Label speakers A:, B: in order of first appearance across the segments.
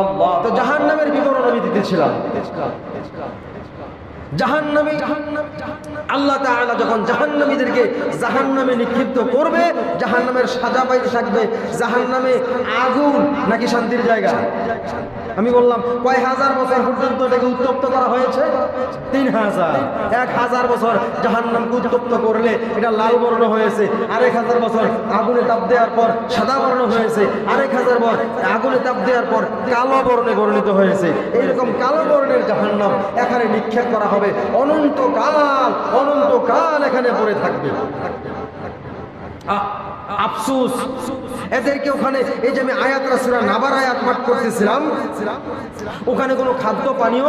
A: আল্লাহ। তো জাহান্নামের বিবরণ আমি দিতেছিলাম। জাহান্নামে আল্লাহ তাআলা যখন জাহান্নামে নিক্ষিপ্ত করবে, জাহান্নামের সাজা থাকবে, জাহান্নামে আগুন নাকি শান্তির জায়গা? আমি বললাম, কয় হাজার বছর পর্যন্ত এটাকে উত্তপ্ত করা হয়েছে? তিন হাজার। এক হাজার বছর জাহান্নামকে উত্তপ্ত করলে এটা লাল বর্ণ হয়েছে। আরেক হাজার বছর আগুনে তাপ দেওয়ার পর সাদা বর্ণ হয়েছে। আরেক হাজার বছর আগুনে তাপ দেওয়ার পর কালো বর্ণে বর্ণিত হয়েছে। এইরকম কালো বর্ণের জাহান্নাম এখানে নিক্ষেপ করা হবে। অনন্তকাল অনন্তকাল এখানে পড়ে থাকবে। আ- আফসোস। এদেরকে ওখানে এই যে আমি আয়াত রাসুরা নাবার আয়াত পাঠ করতেছিলাম, ওখানে কোনো খাদ্য পানীয়?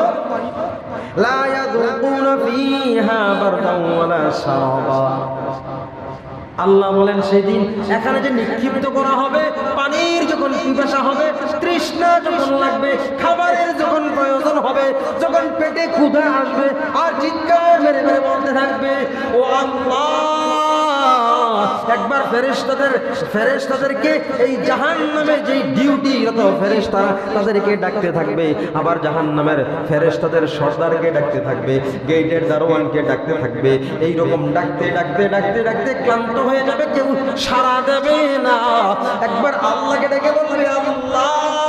A: আল্লাহ বলেন, সেদিন এখানে যে নিক্ষিপ্ত করা হবে, পানির যখন পিপাসা হবে, তৃষ্ণা যখন লাগবে, খাবারের যখন প্রয়োজন হবে, যখন পেটে ক্ষুধা আসবে, আর চিৎকার মেরে মেরে বলতে থাকবে, ও আল্লাহ একবার ফেরেস্তাদের ফেরেস্তাদেরকে এই জাহান নামে যেই ডিউটি রত ফেরেশতা তাদেরকে ডাকতে থাকবে, আবার জাহান জাহান্নামের ফেরেস্তাদের সর্দারকে ডাকতে থাকবে গেটের দারোয়ানকে ডাকতে থাকবে এই রকম ডাকতে ডাকতে ডাকতে ডাকতে ক্লান্ত হয়ে যাবে, কেউ সারা দেবে না। একবার আল্লাহকে ডেকে বলবে, আল্লাহ!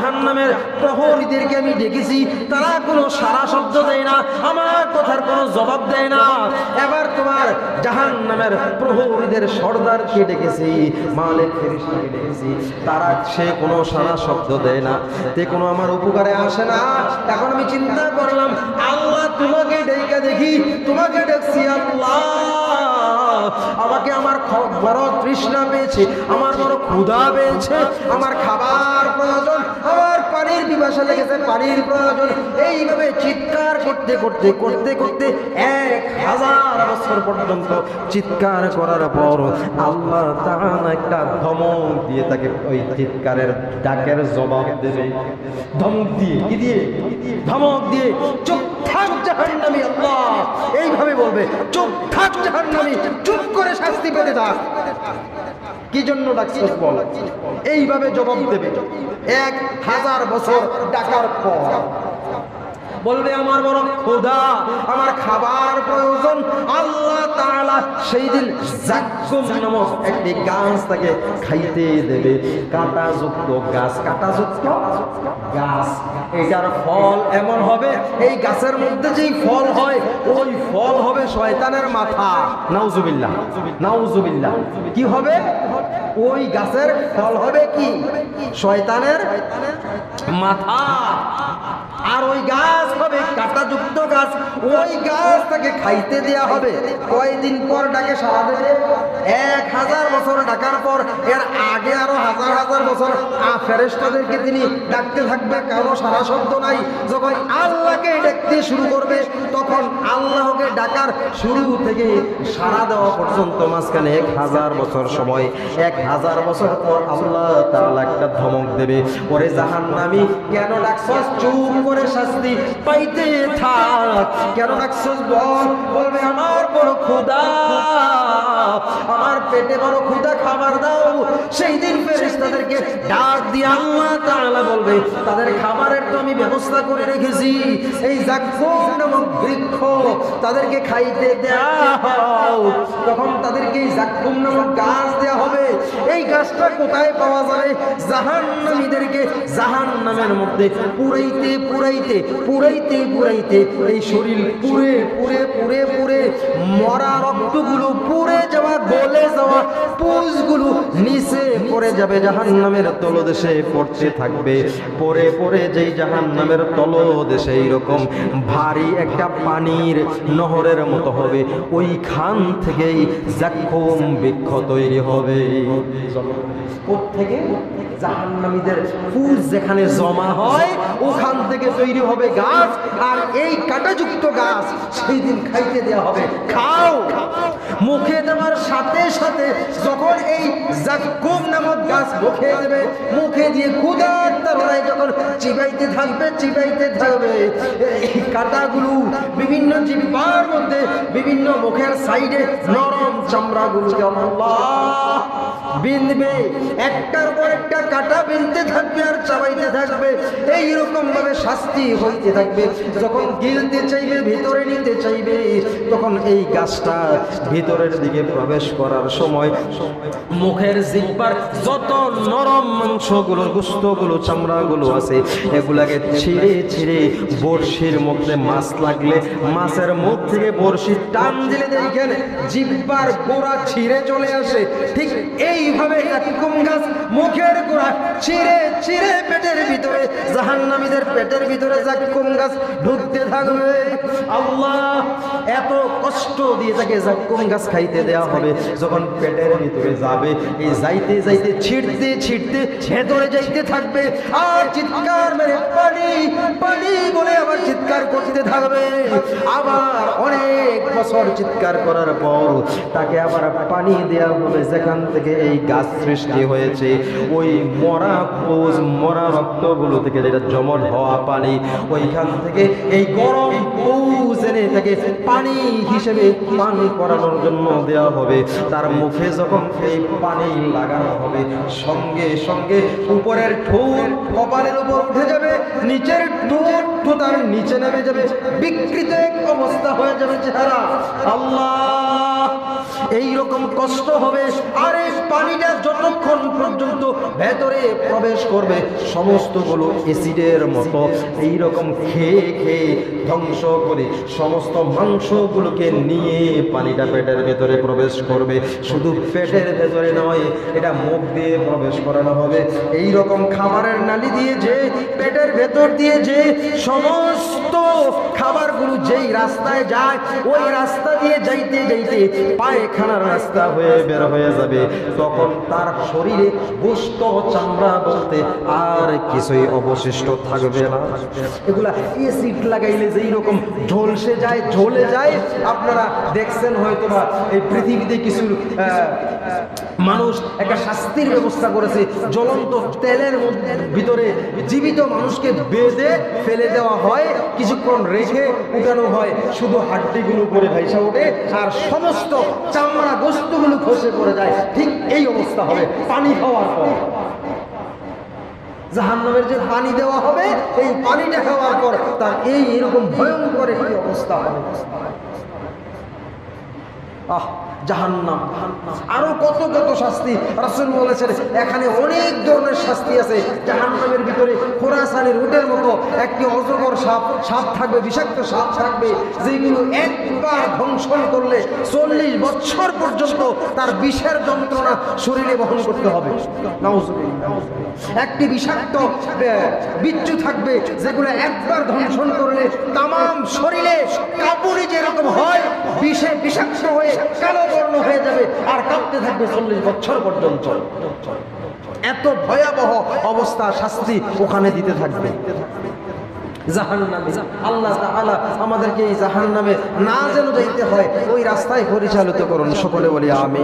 A: তোমার জাহান্নামের প্রহরীদেরকে আমি ডেকেছি, তারা কোনো সারা শব্দ দেয় না, আমার কথার কোনো জবাব দেয় না। এবার তোমার জাহান্নামের প্রহরীদের সর্দারকে ডেকেছি, মালিক ফেরেশতাকে ডেকেছি। তারা সে কোনো সারা শব্দ দেয় না, তে কোনো আমার উপকারে আসে না। এখন আমি চিন্তা করলাম, আল্লাহ তোমাকে ডেকে দেখি, তোমাকে দেখছি আল্লাহ। আমাকে আমার বড় তৃষ্ণা পেয়েছে, আমার বড় ক্ষুধা পেয়েছে, আমার খাবার প্রয়োজন আমার পানির পিপাসা লেগেছে, পানির প্রয়োজন। এইভাবে চিৎকার করতে করতে করতে করতে এক হাজার বছর পর্যন্ত চিৎকার করার পর আল্লাহ তাআলা একটা ধমক দিয়ে তাকে ওই চিৎকারের ডাকের জবাব দেবে। ধমক দিয়ে, কি দিয়ে? ধমক দিয়ে, চুপ থাক জাহান্নামী আল্লাহ। এইভাবে বলবে, চুপ থাক জাহান্নামী, চুপ করে শাস্তি পেতে থাক। কি জন্য ডাকছিস বল? এইভাবে জবাব দেবে। এক হাজার বছর ডাকার পর। বলবে আমার বড় খোদা আমার খাবার প্রয়োজন। আল্লাহ তাআলা সেই দিন জাক্কুম নামক একটি গাছ তাকে খাইতে দেবে। কাঁটাযুক্ত গাছ কাঁটাযুক্ত গাছ। এটার ফল এমন হবে, এই গাছের মধ্যে যেই ফল হয়, ওই ফল হবে শয়তানের মাথা। নাউজুবিল্লাহ নাউজুবিল্লাহ। কি হবে? ওই গাছের ফল হবে কি? শয়তানের মাথা। আর ওই গাছ হবে কাঁটাযুক্ত গাছ। ওই গাছ তাকে খাইতে দেয়া হবে। কয়দিন পর ডাকে সারা দেবে এক হাজার বছর ডাকার পর, এর আগে আরও হাজার হাজার বছর। আ, ফেরেশতাদেরকে তিনি ডাকতে থাকবে কারও সারা শব্দ নাই। যখন আল্লাহকে ডাকতে শুরু করবে, তখন আল্লাহকে ডাকার শুরু থেকে সারা দেওয়া পর্যন্ত মাঝখানে এক হাজার বছর সময়, এক হাজার বছর পর আল্লাহ তাআলা একটা ধমক দেবে। ওরে জাহান্নামী, কেন ডাকছস? চুপ করে শাস্তি পাইতে থাক। কেন ডাকছস বল? বলবে, আমার বড় ক্ষুধা। আমার পেটে বড় ক্ষুধা খাবার দাও। সেই দিন ফেরেশতাদেরকে ডাক দিয়ে আল্লাহ তাআলা বলবে, তাদের খাবারের তো আমি ব্যবস্থা করে রেখেছি। এই জাকুম নামক বৃক্ষ তাদেরকে খাইতে দেয়া হোক তখন তাদেরকে এই জাকুম নামক গাছ দেয়া হবে। এই গাছটা কোথায় পাওয়া যাবে? জাহান্নামীদেরকে জাহান্নামের মধ্যে পুরাইতে পুরাইতে পুরাইতে পুরাইতে এই শরীর পুরে পুরে পুরে পুরে মরা রক্তগুলো পুড়ে যাওয়া, গলে যাওয়া পুষগুলো নিচে পড়ে যাবে, জাহান্নামের তলদেশে পড়তে থাকবে। পরে পরে যেই জাহান্নামের তলদেশে এইরকম ভারী একটা পানির নহরের মতো হবে, ওইখান থেকেই জাক্ষম বৃক্ষ তৈরি হবে। থেকে জাহান্নামীদের ফুল যেখানে জমা হয়, ওখান থেকে তৈরি হবে গাছ, আর এই কাঁটাযুক্ত গাছ সেই দিন খাইতে দেওয়া হবে। খাও! মুখে দেওয়ার সাথে সাথে যখন এই জাকুম নামক গাছ মুখে দেবে, মুখে দিয়ে ক্ষুদার তারাই যখন চিবাইতে থাকবে চিবাইতে থাকবে এই কাঁটাগুলো বিভিন্ন জিব্বার মধ্যে বিভিন্ন মুখের সাইডে নরম চামড়াগুলোকে আল্লাহ বিনবে, একটার পর একটা কাঁটা বিনতে থাকবে আর চাবাইতে থাকবে। এই রকম ভাবে শাস্তি হইতে থাকবে। যখন গিলতে চাইবে, ভিতরে নিতে চাইবে, তখন এই গাছটা ভিতরের দিকে প্রবেশ করার সময় মুখের জিব্বার যত নরম মাংসগুলো গুস্তগুলো, চামড়াগুলো আছে, এগুলাকে ছিঁড়ে ছিঁড়ে বড়শির মধ্যে মাছ লাগলে, মাছের মুখ থেকে বড়শি টান দিলে দেখেন জিব্বার গোড়া ছিঁড়ে চলে আসে। ঠিক এইভাবে গাছ মুখের গোড়া ছিঁড়ে ছিঁড়ে পেটের ভিতরে জাহান্নামীদের পেটের ভিতরে জাক্কুম গাছ ঢুকতে থাকবে, আল্লাহ এত কষ্ট দিয়ে তাকে জাক্কুম গাছ খাইতে দেওয়া হবে। যখন পেটের ভিতরে যাবে, এই যাইতে যাইতে, ছিটতে ছিটতে, ভেতরে যাইতে থাকবে, আর চিৎকার মেরে পানি পানি বলে আবার চিৎকার করতে থাকবে। আবার অনেক বছর চিৎকার করার পর তাকে আবার পানি দেওয়া হবে যেখান থেকে এই গাছ সৃষ্টি হয়েছে। ওই মরা পোজ মরা রক্তগুলো থেকে যেটা জমট হওয়া পানি, ওইখান থেকে এই গরম পৌজ এনে তাকে পানি হিসেবে পান করানোর জন্য দেওয়া হবে। তার মুখে যখন এই পানি লাগানো হবে, সঙ্গে সঙ্গে উপরের ঠোঁট কপালের উপর উঠে যাবে, নিচের ঠোঁট নিচে নেমে যাবে। বিকৃত এক অবস্থা হয়ে যাবে চেহারা। আল্লাহ! এই রকম কষ্ট হবে, আর এই পানিটা যতক্ষণ পর্যন্ত ভেতরে প্রবেশ করবে, সমস্তগুলো অ্যাসিডের মতো এই রকম খেয়ে খেয়ে ধ্বংস করে সমস্ত মাংসগুলোকে নিয়ে পানিটা পেটের ভেতরে প্রবেশ করবে। শুধু পেটের ভেতরে নয়, এটা মুখ দিয়ে প্রবেশ করানো হবে। এই রকম খাবারের নালি দিয়ে যে, পেটের ভেতর দিয়ে যে সমস্ত খাবারগুলো যেই রাস্তায় যায়, ওই রাস্তা দিয়ে যাইতে যাইতে পায়খানার রাস্তা হয়ে বের হয়ে যাবে। তখন তার শরীরে গোস্ত চামড়া বলতে আর কিছুই অবশিষ্ট থাকবে না। এগুলা এসিড লাগাইলে যেই রকম ঝলসে যায়, ঝলে যায়। আপনারা দেখছেন হয়তো বা এই পৃথিবীতে কিছু মানুষ একটা শাস্তির ব্যবস্থা করেছে। জ্বলন্ত তেলের মধ্যে ভিতরে জীবিত মানুষকে বেঁধে ফেলে দেওয়া হয়, কিছুক্ষণ রেখে উঠানো হয়। শুধু হাড্ডিগুলো করে ভাইসা ওঠে, আর সমস্ত চামড়া খসে পড়ে যায়। ঠিক এই অবস্থা হবে, পানি খাওয়ার পর। জাহান্নামের যে পানি দেওয়া হবে এই পানিটা খাওয়ার পর তার এই এরকম ভয়ঙ্কর একটি অবস্থা হবে। আহ! জাহান্নাম। আরও কত কত শাস্তি রাসূল বলেছেন, এখানে অনেক ধরনের শাস্তি আছে। জাহান্নামের ভিতরে খোরাসানের উটের মতো একটি অজগর সাপ সাপ থাকবে, বিষাক্ত সাপ থাকবে যেগুলো একবার ধ্বংসন করলে চল্লিশ বছর পর্যন্ত তার বিষের যন্ত্রণা শরীরে বহন করতে হবে। একটি বিষাক্ত বিচ্ছু থাকবে, যেগুলো একবার ধ্বংসন করলে তামাম শরীরে কাপুরি যেরকম হয়, বিষে বিষাক্ত হয়ে কালো বর্ণ হয়ে যাবে আর কাঁপতে থাকবে চল্লিশ বছর পর্যন্ত। এত ভয়াবহ অবস্থা, শাস্তি ওখানে দিতে থাকবে। আল্লাহ আমাদেরকে এই জাহান্নামে না যেন যাইতে হয়, ওই রাস্তায় পরিচালিত করুন। সকলে বলি আমি